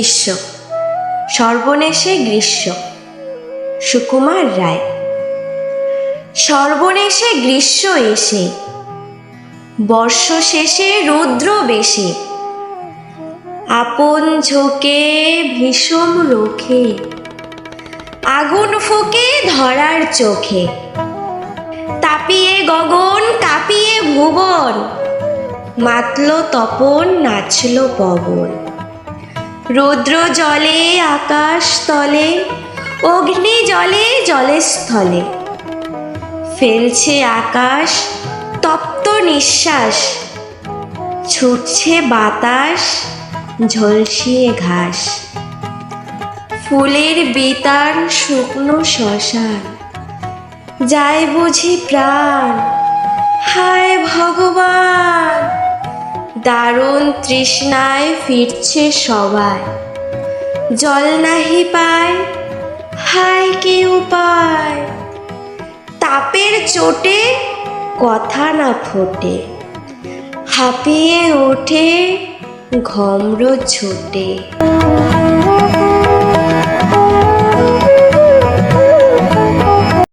গ্রীষ্ম। সর্বনেশে গ্রীষ্ম। সুকুমার রায়। সর্বনেশে গ্রীষ্ম এসে, বর্ষ শেষে রৌদ্র বেশে। আপন ঝোঁকে ভীষণ রোখে, আগুন ফোকে ধরার চোখে। তাপিয়ে গগন, কাঁপিয়ে ভুবন, মাতল তপন, নাচল পবন। রৌদ্র জলে, আকাশ তলে, অগ্নি জলে জলে স্থলে ফেলছে আকাশ, তপ্ত নিঃশ্বাস। ছুটছে বাতাস ঝলসিয়ে ঘাস। ফুলের বেতার শুকনো শ্মশান। যায় বুঝি প্রাণ। হায় ভগবান! দারুণ তৃষ্ণায় ফিরছে সবাই। জল নাহি পায়, হায় কি উপায়। তাপের চোটে কথা না ফোটে, হাঁপিয়ে ওঠে ঘম্র ছোটে